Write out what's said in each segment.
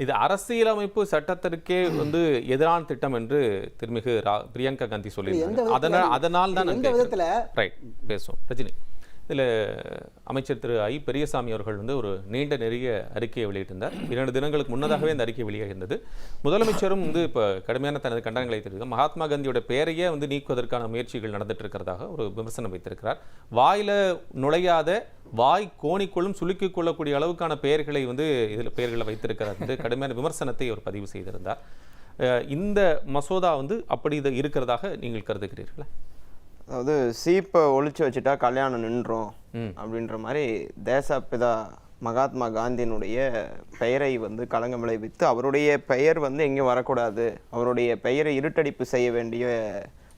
இது அரசியலமைப்பு சட்டத்திற்கே வந்து எதிரான திட்டம் என்று திருமிகு பிரியங்கா காந்தி விதத்துல- அதனால் அதனால் தான் எந்த. விதத்துல? ரைட் பேசுவோம். ரஜினி. இதில் அமைச்சர் திரு ஐ பெரியசாமி அவர்கள் வந்து ஒரு நீண்ட நெறிய அறிக்கையை வெளியிட்டிருந்தார். இரண்டு தினங்களுக்கு முன்னதாகவே அந்த அறிக்கை வெளியாகிருந்தது முதலமைச்சரும் வந்து இப்போ கடுமையான தனது கண்டனங்களை தெரிவித்தார் மகாத்மா காந்தியோட பெயரையே வந்து நீக்குவதற்கான முயற்சிகள் நடந்துட்டு இருக்கிறதாக ஒரு விமர்சனம் வைத்திருக்கிறார். வாயில நுழையாத வாய் கோணிக்குள்ளும் சுலுக்கிக் கொள்ளக்கூடிய அளவுக்கான பெயர்களை வந்து இதில் பெயர்களை வைத்திருக்கிறார் வந்து கடுமையான விமர்சனத்தை அவர் பதிவு செய்திருந்தார். இந்த மசோதா வந்து அப்படி இது இருக்கிறதாக நீங்கள் கருதுகிறீர்களா? அதாவது சீப்பை ஒழிச்சு வச்சுட்டா கல்யாணம் நின்றோம் அப்படின்ற மாதிரி தேசப்பிதா மகாத்மா காந்தியினுடைய பெயரை வந்து களங்கம் விளைவித்து அவருடைய பெயர் வந்து எங்கேயும் வரக்கூடாது அவருடைய பெயரை இருட்டடிப்பு செய்ய வேண்டிய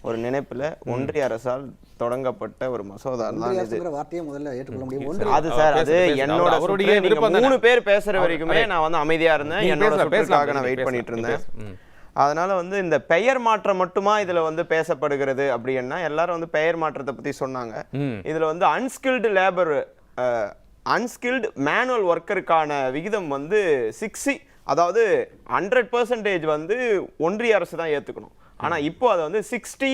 ஒரு நினைப்புல ஒன்றிய அரசால் தொடங்கப்பட்ட ஒரு மசோதா தான் இது வார்த்தையை முதல்ல ஏற்றுக்கொள்ள முடியும் அது சார் அது. என்னோட அவருடைய. மூணு பேர் பேசுற வரைக்குமே. நான் வந்து அமைதியா இருந்தேன் என்னோட சுற்றுக்காக நான் வெயிட் பண்ணிட்டு இருந்தேன். அதனால வந்து இந்த பெயர் மாற்றம் மட்டுமா இதுல வந்து பேசப்படுகிறது அப்படின்னா எல்லாரும் வந்து பெயர் மாற்றத்தை பத்தி சொன்னாங்க. இதுல வந்து அன்ஸ்கில்டு லேபர் அன்ஸ்கில்டு மேனுவல் ஒர்க்கருக்கான விகிதம் வந்து சிக்ஸி அதாவது ஹண்ட்ரட் பர்சன்டேஜ் வந்து ஒன்றிய அரசு தான் ஏத்துக்கணும். ஆனா இப்போ அதை வந்து சிக்ஸ்டி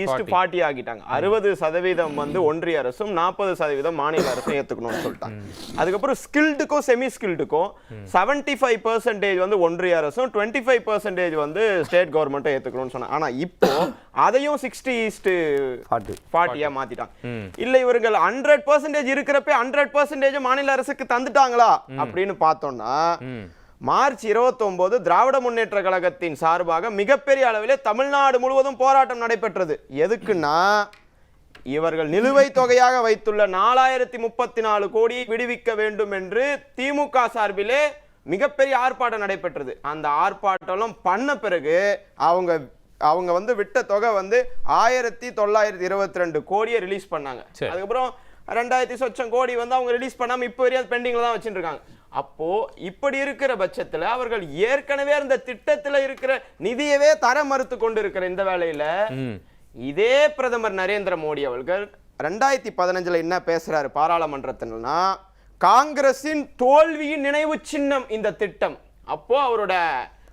ஈஸ்ட் ஃபார்ட்டி ஆக்கிட்டாங்க. அறுபது சதவீதம் வந்து ஒன்றிய அரசும் நாற்பது சதவீதம் மாநில அரசும் ஏத்துக்கணும்னு சொல்லிட்டாங்க. அதுக்கப்புறம் ஸ்கில்டுக்கும் செமி ஸ்கில்டுக்கும் செவன்டி ஃபைவ் பர்சன்டேஜ் வந்து ஒன்றிய அரசும் டுவெண்ட்டி ஃபைவ் பர்சன்டேஜ் வந்து ஸ்டேட் கவர்மெண்ட்டும் ஏத்துக்கணும்னு சொன்னாங்க. ஆனா இப்போ அதையும் சிக்ஸ்டி ஈஸ்ட் ஃபார்ட்டி ஃபார்ட்டியா மாத்திட்டாங்க. இல்ல இவர்கள் ஹண்ட்ரட் பர்சன்டேஜ் இருக்கிறப்ப ஹண்ட்ரட் பர்சன்டேஜ் மாநில அரசுக்கு தந்துட்டாங்களா? அப்படின்னு பார்த்தோம்னா மார்ச் 29 திராவிட முன்னேற்ற கழகத்தின் சார்பாக மிகப்பெரிய அளவிலே தமிழ்நாடு முழுவதும் போராட்டம் நடைபெற்றது. எதுக்குன்னா இவர்கள் நிலுவைத் தொகையாக வைத்துள்ள நாலாயிரத்தி முப்பத்தி நாலு கோடியை விடுவிக்க வேண்டும் என்று திமுக சார்பிலே மிகப்பெரிய ஆர்ப்பாட்டம் நடைபெற்றது. அந்த ஆர்ப்பாட்டம் பண்ண பிறகு அவங்க அவங்க வந்து விட்ட தொகை வந்து ஆயிரத்தி தொள்ளாயிரத்தி இருபத்தி ரெண்டு கோடியை ரிலீஸ் பண்ணாங்க. அதுக்கப்புறம் ரெண்டாயிரத்தி சொச்சம் கோடி வந்து அவங்க ரிலீஸ் பண்ணாம இப்போ வரையும் பெண்டிங்ல தான் வச்சுட்டு இருக்காங்க. அப்போ இப்படி இருக்கிற பட்சத்துல அவர்கள் ஏற்கனவே அந்த திட்டத்துல இருக்கிற நிதியவே தர மறுத்து கொண்டு இருக்கிற இந்த வேலையில. இதே பிரதமர் நரேந்திர மோடி அவர்கள் ரெண்டாயிரத்தி பதினஞ்சுல என்ன பேசுறாரு பாராளுமன்றத்தினா காங்கிரசின் தோல்வியின் நினைவு சின்னம் இந்த திட்டம். அப்போ அவரோட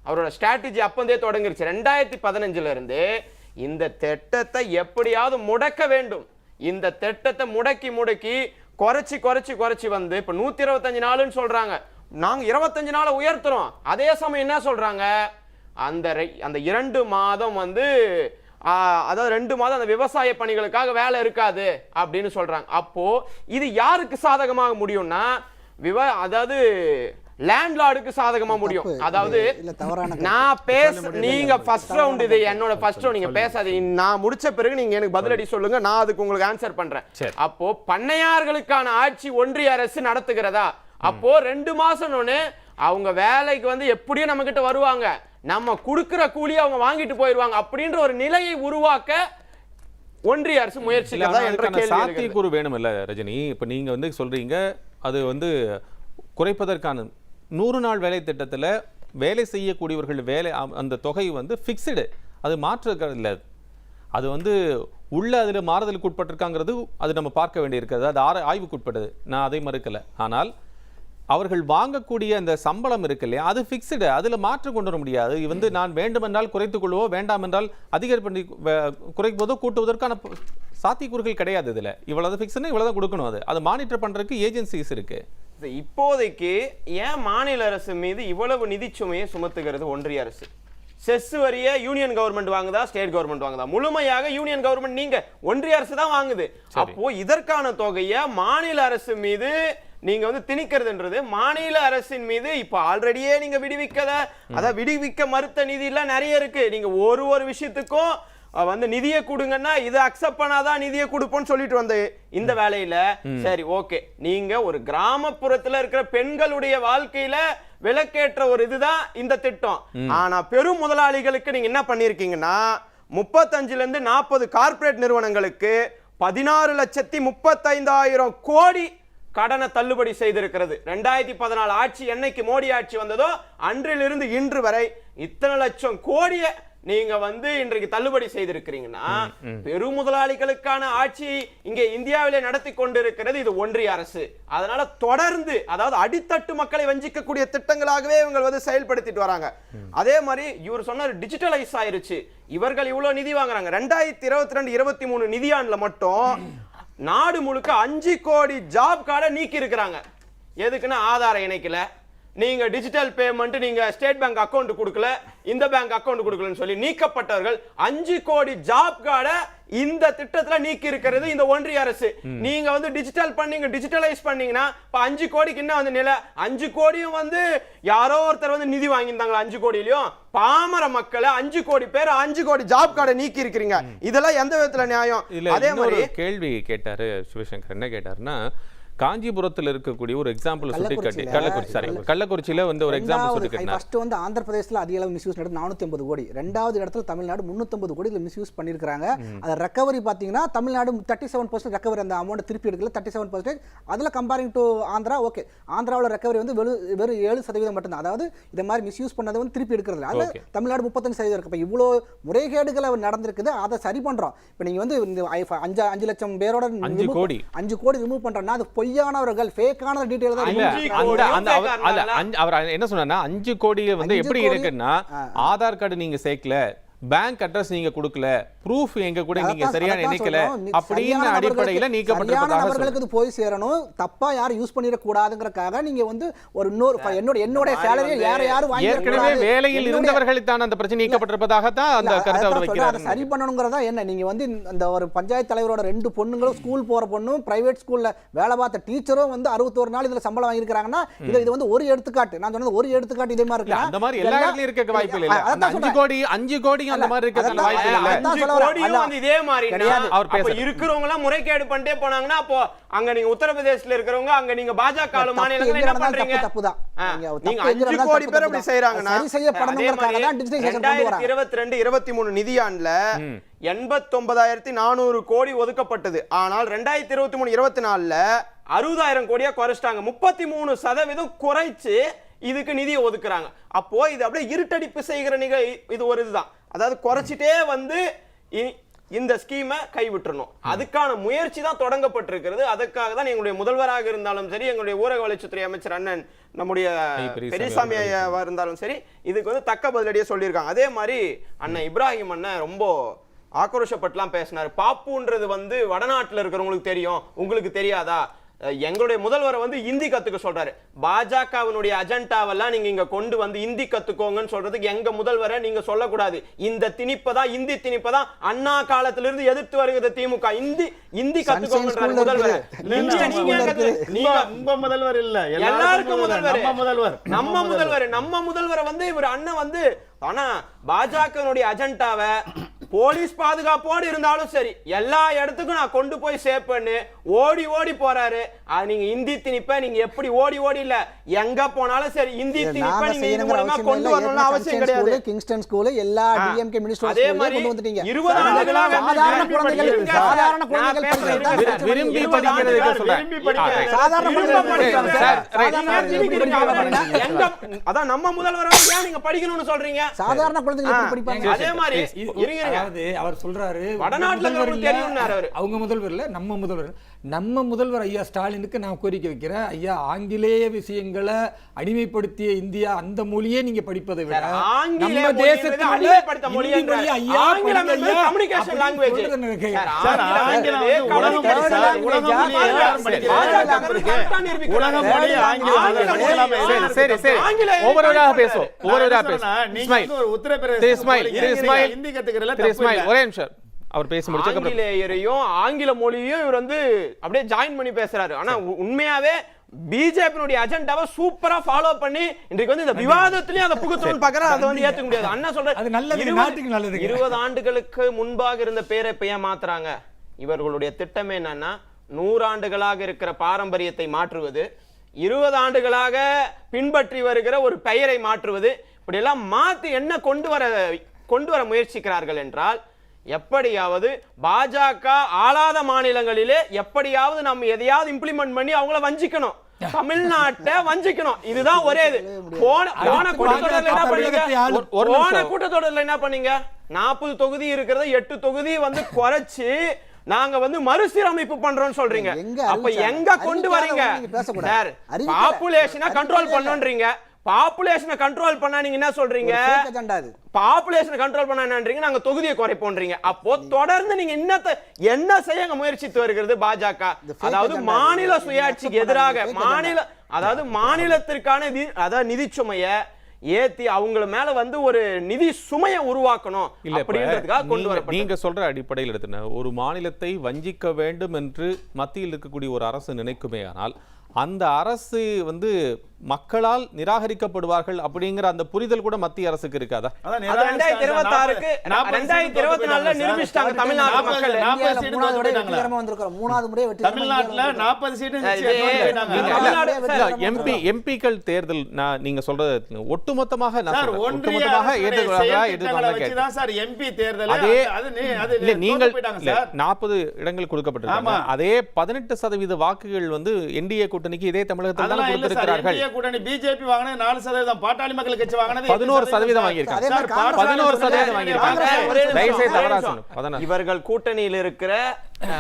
அவரோட ஸ்ட்ராட்டஜி அப்பந்தே தொடங்கிருச்சு. ரெண்டாயிரத்தி பதினஞ்சுல இருந்து இந்த திட்டத்தை எப்படியாவது முடக்க வேண்டும். இந்த திட்டத்தை முடக்கி முடக்கி குறைச்சி குறைச்சி குறைச்சி வந்து இப்போ நூற்றி இருபத்தஞ்சு நாளுன்னு சொல்கிறாங்க நாங்கள் இருபத்தஞ்சு நாளை உயர்த்துறோம். அதே சமயம் என்ன சொல்கிறாங்க அந்த அந்த இரண்டு மாதம் வந்து அதாவது ரெண்டு மாதம் அந்த விவசாய பணிகளுக்காக வேலை இருக்காது அப்படின்னு சொல்கிறாங்க அப்போது இது யாருக்கு சாதகமாக முடியும்னா விவ அதாவது லேண்ட்லார்டுக்கு சாதகமா முடியும். அதாவது. நான் பேச நீங்க ஃபர்ஸ்ட் ரவுண்ட் இது என்னோட ஃபர்ஸ்ட் ரவுண்ட் நீங்க பேசாதீங்க. நான் முடிச்ச பிறகு நீங்க எனக்கு பதிலடி சொல்லுங்க. நான் அதுக்கு உங்களுக்கு ஆன்சர் பண்றேன். சரி. அப்போ பண்ணையார்களுக்கான ஆட்சி ஒன்றிய அரசு நடத்துகிறதா? அப்போ ரெண்டு மாசம் அவங்க வேலைக்கு வந்து எப்படியும் நம்ம கிட்ட வருவாங்க. நம்ம கொடுக்கிற கூலியை அவங்க வாங்கிட்டு போயிருவாங்க அப்படின்ற ஒரு நிலையை உருவாக்க ஒன்றிய அரசு எழுகிறது. சாத்தியக்கூறு வேணும் இல்ல ரஜினி. இப்ப நீங்க வந்து சொல்றீங்க அது வந்து குறைப்பதற்கான நூறு நாள் வேலை திட்டத்தில் வேலை செய்யக்கூடியவர்கள் வேலை அந்த தொகை வந்து ஃபிக்ஸ்டு அது மாற்ற இல்லை. அது வந்து உள்ள அதில் மாறுதலுக்கு உட்பட்டிருக்காங்கிறது அது நம்ம பார்க்க வேண்டியிருக்கிறது. அது ஆர ஆய்வுக்குட்பட்டது. நான் அதை மறுக்கலை. ஆனால் அவர்கள் வாங்கக்கூடிய அந்த சம்பளம் இருக்கு இல்லையா அது ஃபிக்ஸ்டு அதில் மாற்றம் கொண்டு வர முடியாது. இது வந்து நான் வேண்டுமென்றால் குறைத்துக் கொள்வோ வேண்டாம் என்றால் அதிகரி பண்ணி குறைப்பதோ கூட்டுவதற்கான சாத்தியக்கூறுகள் கிடையாது இதுல. இவ்வளவு ஃபிக்ஸ்னா இவ்வளோதான் கொடுக்கணும் அது. அதை மானிட்டர் பண்ணுறதுக்கு ஏஜென்சிஸ் இருக்குது இப்போதைக்கு ஏன் மாநில அரசு மீது இவ்வளவு நிதிச்சுமையை சுமத்துகிறது ஒன்றிய அரசு? செஸ் வரிய யூனியன் கவர்மெண்ட் வாங்குதா ஸ்டேட் கவர்மெண்ட் வாங்குதா? முழுமையாக யூனியன் கவர்மெண்ட் நீங்க ஒன்றிய அரசு தான் வாங்குது. அப்போ இதற்கான தொகையை மாநில அரசு மீது நீங்க வந்து திணிக்கிறதுன்றது மாநில அரசின் மீது இப்ப ஆல்ரெடியே நீங்க விடுவிக்கத அதான் விடுவிக்க மறுத்த நிதி எல்லாம் நிறைய இருக்கு. நீங்க ஒரு ஒரு விஷயத்துக்கும் வந்து நிதியை கொடுங்கன்னா இதை அக்செப்ட் பண்ணாதான் நிதியை கொடுப்போம்னு சொல்லிட்டு வந்த இந்த வேலையில சரி ஓகே. நீங்க ஒரு கிராமப்புறத்துல இருக்கிற பெண்களுடைய வாழ்க்கையில விலக்கேற்ற ஒரு இதுதான் இந்த திட்டம். ஆனா பெரும் முதலாளிகளுக்கு நீங்க என்ன பண்ணிருக்கீங்கன்னா முப்பத்தஞ்சுல இருந்து நாற்பது கார்ப்பரேட் நிறுவனங்களுக்கு பதினாறு லட்சத்தி முப்பத்தைந்தாயிரம் கோடி கடனை தள்ளுபடி செய்திருக்கிறது. ரெண்டாயிரத்தி பதினாலு ஆட்சி என்னைக்கு மோடி ஆட்சி வந்ததோ அன்றிலிருந்து இன்று வரை இத்தனை லட்சம் கோடியை நீங்க வந்து இன்றைக்கு தள்ளுபடி செய்திருக்கிறீங்கன்னா பெருமுதலாளிகளுக்கான ஆட்சி இங்கே இந்தியாவிலே நடத்தி கொண்டிருக்கிறது இது ஒன்றிய அரசு. அதனால தொடர்ந்து அதாவது அடித்தட்டு மக்களை வஞ்சிக்கக்கூடிய திட்டங்களாகவே இவங்க வந்து செயல்படுத்திட்டு வராங்க. அதே மாதிரி இவர் சொன்னார் டிஜிட்டலைஸ் ஆயிருச்சு. இவர்கள் இவ்வளவு நிதி வாங்குறாங்க. ரெண்டாயிரத்தி இருபத்தி ரெண்டு இருபத்தி மூணு நிதியாண்டுல மட்டும் நாடு முழுக்க அஞ்சு கோடி ஜாப் கார்டை நீக்கி இருக்கிறாங்க எதுக்குன்னா ஆதார இணைக்கல நீங்க டிஜிட்டல் பேமெண்ட் நீங்க ஸ்டேட் பேங்க் அக்கவுண்ட் கொடுக்கல இந்த பேங்க் அக்கவுண்ட் கொடுக்கலன்னு சொல்லி நீக்கப்பட்டவர்கள் அஞ்சு கோடி ஜாப் கார்டை இந்த திட்டத்துல நீக்கி இருக்கிறது இந்த ஒன்றிய அரசு. நீங்க வந்து டிஜிட்டல் பண்ணீங்க டிஜிட்டலைஸ் பண்ணீங்கன்னா இப்ப அஞ்சு கோடிக்கு என்ன வந்து நிலை? அஞ்சு கோடியும் வந்து யாரோ ஒருத்தர் வந்து நிதி வாங்கியிருந்தாங்களா அஞ்சு கோடியிலயும். பாமர மக்களை அஞ்சு கோடி பேர் அஞ்சு கோடி ஜாப் கார்டை நீக்கி இருக்கிறீங்க இதெல்லாம் எந்த விதத்துல நியாயம்? அதே மாதிரி கேள்வி கேட்டாரு சிவசங்கர் என்ன கேட்டாருன்னா காஞ்சிபுரத்துல இருக்கக்கூடிய ஒரு எக்ஸாம்பிள் சுட்டி காட்டி கள்ளக்குறிச்சி சாரி கள்ளக்குறிச்சியில வந்து ஒரு எக்ஸாம்பிள் சுட்டி ஃபர்ஸ்ட் வந்து ஆந்திர பிரதேசத்தில் அதிக அளவு மிஸ்யூஸ் நடந்து நானூத்தி ஐம்பது கோடி. ரெண்டாவது இடத்துல தமிழ்நாடு முந்நூற்றம்பது கோடி இதில் மிஸ்யூஸ் பண்ணியிருக்காங்க அது ரெக்கவரி பார்த்தீங்கன்னா Tamil Nadu thirty seven percent recovery அந்த அமௌண்ட் திருப்பி எடுக்கல. தேர்ட்டி செவன் பர்சன்டேஜ் அதில் கம்பேரிங் டு ஆந்திரா ஓகே ஆந்திராவில் ரெக்கவரி வந்து வெறும் வெறும் ஏழு சதவீதம் மட்டும்தான். அதாவது இந்த மாதிரி மிஸ்யூஸ் பண்ணதை வந்து திருப்பி எடுக்கிறது அதில். தமிழ்நாடு முப்பத்தஞ்சு சதவீதம் இருக்கு. இப்போ இவ்வளோ முறைகேடுகள் நடந்திருக்குது. அதை சரி பண்றோம். இப்போ நீங்க வந்து இந்த அஞ்சு அஞ்சு லட்சம் பேரோட அஞ்சு கோடி. அஞ்சு கோடி ரிமூவ் பண்றோம்னா அது பொய்யானவர்கள் ஃபேக்கான டீட்டெயில் தான் அவர் என்ன சொன்னார்னா அஞ்சு கோடி வந்து எப்படி இருக்குன்னா ஆதார் கார்டு நீங்க சேர்க்கல பேங்க் அட்ரஸ் நீங்க கொடுக்கல. ப்ரூஃப் எங்க கூட நீங்க சரியான அதான் இணைக்கல சொல்றோம். நீ அப்படின்னு அடிப்படையில நீக்கப்பட்டிருப்பதாக நபர்களுக்கு இது போய் சேரணும். தப்பா யாரும் யூஸ் பண்ணிட கூடாதுங்கறக்காக நீங்க வந்து ஒரு இன்னொரு என்னோட என்னோட சேலரியை யார யாரும் வாங்கி ஏற்கனவே வேலையில் இருந்தவர்களுக்கான அந்த பிரச்சனை நீக்கப்பட்டிருப்பதாகத்தான் அந்த கருத்தை அவர் வைக்கிறார். சரி பண்ணணுங்கிறதா என்ன? நீங்க வந்து அந்த ஒரு பஞ்சாயத்து தலைவரோட ரெண்டு பொண்ணுங்களும் ஸ்கூல் போற பொண்ணும் பிரைவேட் ஸ்கூல்ல வேலை பார்த்த டீச்சரும் வந்து அறுபத்தோரு நாள் இதுல சம்பளம் வாங்கியிருக்காங்கன்னா இது இது வந்து ஒரு எடுத்துக்காட்டு. நான் சொன்னது ஒரு எடுத்துக்காட்டு இதே மாதிரி இருக்கு அந்த மாதிரி எல்லா இடத்துலயும் இருக்க வாய்ப்பு இல்ல அதான் அந்த அஞ்சு. கோடி கோடியும் அந்த மாதிரி இருக்கிறதுக்கான அதான் வாய்ப்பு இல்ல அஞ்சு. கோடியும். வந்து இதே மாதிரி. அவர். இருக்கிறவங்க எல்லாம் முறைகேடு பண்ணிட்டே போனாங்கன்னா அப்போ அங்க நீங்க உத்தரப்பிரதேசல இருக்கிறவங்க அங்க நீங்க பாஜக மாநிலங்கள் என்ன பண்றீங்க தப்பு தான். நீங்க நீங்க அஞ்சு கோடி பேர் அப்படி. செய்யறாங்கன்னா சரி செய்யப்படணுங்கிறதுக்காக தான் digitization கொண்டு வராங்க. ரெண்டாயிரத்தி இருபத்தி ரெண்டு இருபத்தி மூணு நிதியாண்டுல எண்பத்தொன்பதாயிரத்தி நானூறு கோடி ஒதுக்கப்பட்டது ஆனால் ரெண்டாயிரத்தி இருபத்தி மூணு இருபத்தி நாலுல அறுபதாயிரம் கோடியா குறைச்சிட்டாங்க முப்பத்தி மூணு சதவீதம் குறைச்சு இதுக்கு நிதி ஒதுக்குறாங்க அப்போ இது அப்படியே இருட்டடிப்பு செய்கிற நிக இது ஒரு இதுதான் அதாவது குறைச்சிட்டே வந்து இந்த ஸ்கீமை கைவிட்டுறணும். அதுக்கான முயற்சி தான் தொடங்கப்பட்டிருக்கிறது. அதுக்காக தான் எங்களுடைய முதல்வராக இருந்தாலும் சரி எங்களுடைய ஊரக வளர்ச்சித்துறை அமைச்சர் அண்ணன் நம்முடைய. பெரியசாமி பெரியசாமி ஐயாவா இருந்தாலும் சரி இதுக்கு வந்து தக்க பதிலடியே சொல்லியிருக்காங்க. அதே மாதிரி அண்ணன் இப்ராஹிம் அண்ணன் ரொம்ப ஆக்ரோஷப்பட்டுலாம் பேசினாரு. பாப்புன்றது வந்து வடநாட்டுல இருக்கிறவங்களுக்கு தெரியும். உங்களுக்கு தெரியாதா? எங்களுடைய முதல்வரை வந்து இந்தி கத்துக்க சொல்றாரு. பாஜகவினுடைய அஜெண்டாவெல்லாம் நீங்க இங்க கொண்டு வந்து இந்தி கத்துக்கோங்கன்னு சொல்றதுக்கு எங்க முதல்வரை நீங்க சொல்லக்கூடாது. இந்த திணிப்பை தான் இந்தி திணிப்பை தான் அண்ணா காலத்திலிருந்து எதிர்த்து வருகிறது திமுக. இந்தி இந்தி கத்துக்கோங்கன்றாரு முதல்வர். நீங்க உங்க முதல்வர் இல்ல. எல்லாருக்கும் முதல்வர். நம்ம முதல்வர். நம்ம முதல்வர். நம்ம முதல்வரை வந்து இவர் அண்ணன் வந்து ஆனா பாஜகனுடைய அஜெண்டாவை போலீஸ் பாதுகாப்போடு இருந்தாலும் சரி எல்லா இடத்துக்கும் நான் கொண்டு போய் சேர்ப்பேன்னு ஓடி ஓடி போறாரு அது நீங்க இந்தி திணிப்ப நீங்க எப்படி ஓடி ஓடி இல்ல எங்க போனாலும் சரி இந்தி திணிப்ப நாங்க மூலமா கொண்டு. வரணும்னு அவசியம் கிடையாது கிங்ஸ்டன் ஸ்கூலு, எல்லா. DMK மினிஸ்டர் அதே மாதிரி கொண்டு வந்துட்டீங்க. இருபது ஆண்டுகளாக சாதாரண குழந்தைகள். சாதாரண குழந்தைகள் விரும்பி படிக்கிறதுக்கு சொல்றேன். சாதாரண குழந்தைகள் சாதாரண எங்க அதான் நம்ம முதல்வரை ஏன் நீங்க படிக்கணும்னு சொல்றீங்க சாதாரண குழந்தைகள் எப்படி ஆ, படிப்பாங்க? அதே மாதிரி. அதாவது அவர் சொல்றாரு வடநாட்டுல. அவங்க முதல்வர் இல்ல நம்ம முதல்வர். நம்ம முதல்வர் ஐயா ஸ்டாலினுக்கு நான் கோரிக்கை வைக்கிறேன். ஐயா ஆங்கிலேய விஷயங்களை அடிமைப்படுத்திய இந்தியா அந்த மொழியே நீங்க படிப்பதை விட நம்ம தேசத்துல அடிமைப்படுத்த மொழி ஐயா ஒவ்வொருவராக. பேசுவோம். ஒவ்வொருவராக பேசுவோம். இஸ்மாயில். வந்து ஒரு உத்தரப்பிரதேச திரு இஸ்மாயில் திரு போறீங்க, இஸ்மாயில் ஹிந்தி கத்துக்கிறதுல திரு தப்பு இஸ்மாயில் இல்ல. ஒரே நிமிஷம். அவர் பேசி முடிச்சதுக்கு ஆங்கிலேயரையும் ஆங்கில மொழியும் இவர் வந்து அப்படியே ஜாயின் பண்ணி பேசுறாரு. ஆனா உண்மையாவே பிஜேபியினுடைய அஜெண்டாவை சூப்பரா ஃபாலோ பண்ணி இன்றைக்கு வந்து இந்த விவாதத்திலயும் அதை புகுத்தணும்னு பாக்குறா அதை வந்து ஏத்துக்க முடியாது. அண்ணா சொல்ற அது நல்லது, நாட்டுக்கு நல்லதுங்க. இருபது ஆண்டுகளுக்கு முன்பாக இருந்த பேரை இப்ப ஏன் மாத்துறாங்க? இவர்களுடைய திட்டம் என்னன்னா நூறாண்டுகளாக இருக்கிற பாரம்பரியத்தை மாற்றுவது இருபது ஆண்டுகளாக பின்பற்றி வருகிற ஒரு பெயரை மாற்றுவது இப்படியெல்லாம் மாத்தி என்ன கொண்டு வர கொண்டு வர முயற்சிக்கிறார்கள் என்றால் எப்படியாவது பாஜக ஆளாத மாநிலங்களிலே எப்படியாவது நம்ம எதையாவது இம்ப்ளிமெண்ட் பண்ணி அவங்கள வஞ்சிக்கணும். தமிழ்நாட்டை வஞ்சிக்கணும். இதுதான் ஒரே இது. போன போன கூட்டத்தொடர்ல என்ன பண்ணீங்க? போன. கூட்டத்தொடர்ல என்ன பண்ணீங்க? நாற்பது தொகுதி இருக்கிறத எட்டு தொகுதி வந்து குறைச்சு நாங்க வந்து மறுசீரமைப்பு பண்றோம்னு சொல்றீங்க. அப்ப? எங்க கொண்டு வரீங்க. பாப்புலேஷனை கண்ட்ரோல். பண்ணணும்ன்றீங்க பாப்புலேஷனை கண்ட்ரோல் பண்ணா நீங்க என்ன சொல்றீங்க. பாப்புலேஷனை கண்ட்ரோல் பண்ண என்னன்றீங்க? நாங்க தொகுதியை குறைப்போன்றீங்க. அப்போ தொடர்ந்து நீங்க என்னத்த என்ன செய்ய அங்க முயற்சித்து வருகிறது பாஜக? அதாவது மாநில. சுயாட்சிக்கு எதிராக மாநில அதாவது மாநிலத்திற்கான நிதி- அதாவது நிதி சுமைய ஏத்தி அவங்கள மேல வந்து ஒரு நிதி சுமையை உருவாக்கணும் அப்படின்றதுக்காக கொண்டு வரப்பட்டது. நீங்க சொல்ற அடிப்படையில் எடுத்துன ஒரு மாநிலத்தை வஞ்சிக்க வேண்டும் என்று மத்தியில் இருக்கக்கூடிய ஒரு அரசு நினைக்குமே ஆனால் அந்த அரசு வந்து மக்களால் நிராகரிக்கப்படுவார்கள் அப்படிங்கிற அந்த புரிதல் கூட மத்திய அரசுக்கு இருக்காதா? அதான் அது ரெண்டாயிரத்தி இருபத்தி ஆறுக்கு நாற்பது ரெண்டாயிரத்தி இருபத்தி நாலுல நிரூபிச்சிட்டாங்க தமிழ்நாடு மக்கள். மூணாவது முறை தமிழ்நாட்டுல. நாற்பது சீட்டு. எம்பி எம்பிக்கள் தேர்தல் நான் நீங்க சொல்றது ஒட்டுமொத்தமாக ஒட்டுமொத்தமாக தான் சார் MP தேர்தல் அதே இல்ல நீங்கள். நாற்பது இடங்கள் கொடுக்கப்பட்டிருக்காங்க. ஆமா. அதே பதினெட்டு சதவீத வாக்குகள் வந்து என்டிஏ கூட்டணிக்கு இதே தமிழகத்தில் தான். கொடுத்திருக்கிறார்கள். கூட்டணி பிஜேபி வாங்கினது நாலு சதவீதம். பாட்டாளி மக்கள் கட்சி வாங்கினது பதினோரு சதவீதம். வாங்கியிருக்காங்க. பதினோரு. சதவீதம் வாங்கியிருக்காங்க. இவர்கள் கூட்டணியில் இருக்கிற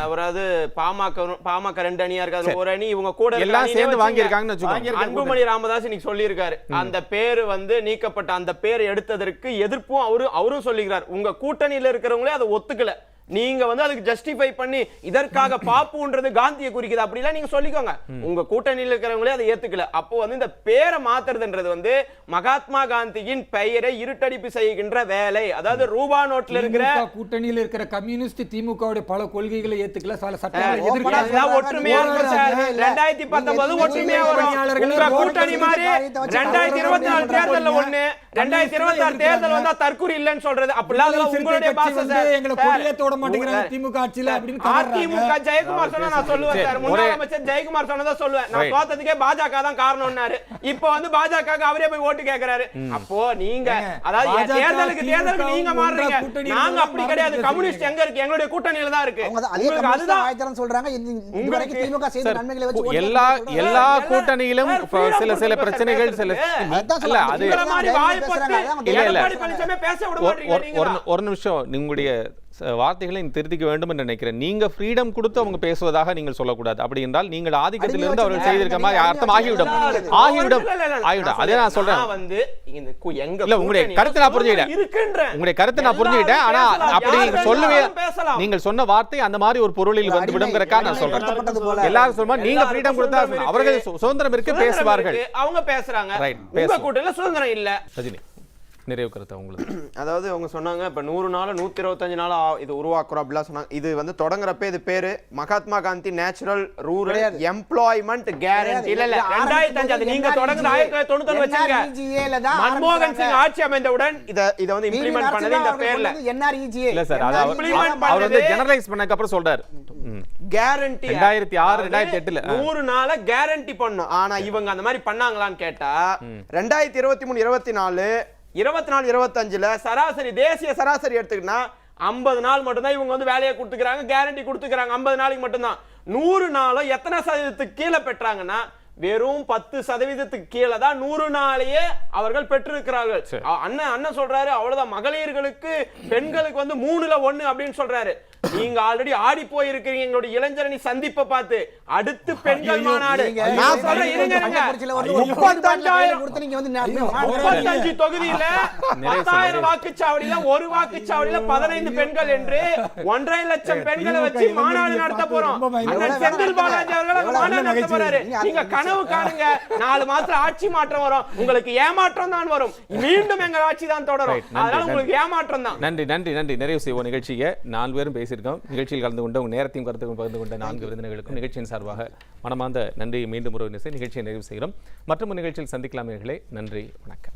அதாவது பாமக பாமக ரெண்டு அணியா இருக்காது ஒரு அணி இவங்க கூட எல்லாம் சேர்ந்து. வாங்கியிருக்காங்கன்னு அன்புமணி ராமதாஸ் இன்னைக்கு சொல்லியிருக்காரு. அந்த பேரு வந்து நீக்கப்பட்ட அந்த பேர் எடுத்ததற்கு எதிர்ப்பும் அவரு அவரும் சொல்லிக்கிறார். உங்க கூட்டணியில இருக்கிறவங்களே அதை ஒத்துக்கல. நீங்க வந்து அதுக்கு ஜஸ்டிஃபை பண்ணி இதற்காக பாப்புன்றது காந்தியை குறிக்குது அப்படிலாம் நீங்க சொல்லிக்கோங்க. உங்க கூட்டணியில் இருக்கிறவங்களே அதை ஏத்துக்கல. அப்போ வந்து இந்த பேரை மாத்துறதுன்றது வந்து மகாத்மா காந்தியின் பெயரை இருட்டடிப்பு செய்கின்ற வேலை. அதாவது ரூபா நோட்ல இருக்கிற திமுக கூட்டணியில் இருக்கிற கம்யூனிஸ்ட் திமுகவுடைய பல கொள்கைகளை ஏத்துக்கல. சில அதுதான் ஒற்றுமையா. ரெண்டாயிரத்தி பத்தொன்பது ஒற்றுமையா வரும். கூட்டணி கட்டி மாதிரி ரெண்டாயிரத்தி இருபத்தி நாலு பண்றீங்க. ஒண்ணு. ரெண்டாயிரத்தி இருபத்தி ஆறு தேர்தல் வந்தா தற்கூரி இல்லைன்னு சொல்றது அப்படிலாம் உங்களுடைய சார். எங்களை கொடியே தொட மாட்டேங்கிறாங்க திமுக ஆட்சியில அப்படின்னு அதிமுக. ஜெயக்குமார் சொன்னா நான் சொல்லுவேன் சரி, முன்னாள் அமைச்சர் ஜெயக்குமார் சொன்னதா சொல்லுவேன் நான். தோத்ததுக்கே பாஜக தான் காரணம்னாரு இப்போ வந்து பாஜக அவரே போய் ஓட்டு கேக்குறாரு அப்போ நீங்க அதாவது தேர்தலுக்கு தேர்தலுக்கு நீங்க மாறுறீங்க கூட்டணியில நாங்க தான் அப்படி கிடையாது. கம்யூனிஸ்ட் எங்க இருக்கு எங்களுடைய கூட்டணியில தான் இருக்கு உங்களுக்கு அதுதான் சொல்றாங்க உங்களுக்கு- வரைக்கும் திமுக செய்த நன்மைகளை வச்சு எல்லா. எல்லா கூட்டணியிலும் சில சில பிரச்சனைகள் சில இல்ல. அது ஒரு- நிமிஷம். உங்களுடைய வார்த்தைகளை திருத்திக்க வேண்டும் என்று நினைக்கிறேன் நீங்க ஃப்ரீடம் கொடுத்து அவங்க பேசுவதாக நீங்கள் சொல்லக்கூடாது அப்படி என்றால் நீங்கள் ஆதிக்கத்திலிருந்து அவர்கள் அடிமை செய்திருக்க மாதிரி. அர்த்தம் ஆகிவிடும் ஆகிவிடும். ஆகிவிடும் அதே நான் சொல்றேன் வந்து இல்ல, உங்களுடைய கருத்தை நான் புரிஞ்சுக்கிட்டேன். இருக்குன்றேன். உங்களுடைய கருத்தை நான் புரிஞ்சுக்கிட்டேன் ஆனா. அப்படி நீங்க சொல்லுவே. நீங்கள் சொன்ன வார்த்தை அந்த மாதிரி ஒரு பொருளில் வந்து விடுங்கிறக்கா நான் சொல்றேன். எல்லாரும் சொல்லுமா நீங்க ஃப்ரீடம் கொடுத்தா. அவர்கள் சுதந்திரம் இருக்கு பேசுவார்கள். அவங்க பேசுறாங்க சுதந்திரம் இல்ல ரஜினி நிறைவு கருத்து உங்களுக்கு அதாவது அவங்க சொன்னாங்க இப்ப நூறு நாள் நூத்தி இருபத்தஞ்சு நாள் இது உருவாக்குறோம் அப்படிலாம் சொன்னாங்க இது வந்து தொடங்குறப்ப இது பேரு Mahatma Gandhi natural rural. Employment guarantee இல்ல இல்ல ரெண்டாயிரத்தி அஞ்சு அது நீங்க தொடங்குற ஆயிரத்தி தொள்ளாயிரத்தி தொண்ணூத்தி வச்சுங்க மன்மோகன் சிங். ஆட்சி அமைந்தவுடன் இத இத வந்து. இம்ப்ளிமெண்ட் பண்ணது இந்த பேர்ல NREGA. இல்ல சார் அது அவர் வந்து ஜெனரலைஸ் பண்ணதுக்கு அப்புறம் சொல்றாரு. கேரண்டி ரெண்டாயிரத்தி ஆறு, ரெண்டாயிரத்தி எட்டுல. நூறு நாள கேரண்டி பண்ணும் ஆனா இவங்க அந்த மாதிரி பண்ணாங்களான்னு கேட்டா ரெண்டாயிரத்தி இருபத்தி மூணு இருபத்தி நாலு இருபத்தி நாலு இருபத்தஞ்சுல சராசரி தேசிய சராசரி எடுத்துக்கிட்டா ஐம்பது நாள் மட்டும்தான் இவங்க வந்து வேலையை கொடுத்துக்கிறாங்க கேரண்டி கொடுத்துக்கிறாங்க. ஐம்பது நாளைக்கு மட்டும்தான். நூறு நாளும் எத்தனை சதவீதத்துக்கு கீழே பெற்றாங்கன்னா வெறும் பத்து சதவீதத்துக்கு கீழே தான் நூறு நாளையே அவர்கள் பெற்றிருக்கிறார்கள். அண்ணன் அண்ணன் சொல்றாரு அவ்வளவுதான். மகளிர்களுக்கு பெண்களுக்கு வந்து மூணுல ஒண்ணு அப்படின்னு சொல்றாரு. நீங்க ஆல்ரெடி ஆடி போயிருக்கிறீங்க. எங்களுடைய இளைஞரணி சந்திப்பை பார்த்து அடுத்து பெண்கள் மாநாடு. நான் சொல்றேன் இருங்க முப்பத்தஞ்சு தொகுதியில பத்தாயிரம் வாக்குச்சாவடியில ஒரு வாக்குச்சாவடியில பதினைந்து பெண்கள் என்று ஒன்றரை லட்சம் பெண்களை வச்சு மாநாடு நடத்த போறோம். செந்தில் பாலாஜி அவர்கள் மாநாடு நடத்த. போறாரு. நீங்க கனவு காணுங்க. நாலு மாசத்துல ஆட்சி மாற்றம் வரும். உங்களுக்கு ஏமாற்றம் தான் வரும். மீண்டும் எங்க ஆட்சி தான் தொடரும். அதனால. உங்களுக்கு ஏமாற்றம் தான். நன்றி நன்றி நன்றி. நிறைவு செய்வோம் நிகழ்ச்சியை நாலு பேரும் பேசியிருக்கோம். நிகழ்ச்சியில் கலந்து கொண்டு உங்கள் நேரத்தையும் கருத்துக்கும் பகிர்ந்து கொண்ட நான்கு விருந்தினர்களுக்கும் நிகழ்ச்சியின் சார்பாக மனமார்ந்த நன்றியை மீண்டும் ஒரு நிகழ்ச்சியை நிறைவு செய்கிறோம். மற்றும் நிகழ்ச்சியில் சந்திக்கலாம் நன்றி. வணக்கம்.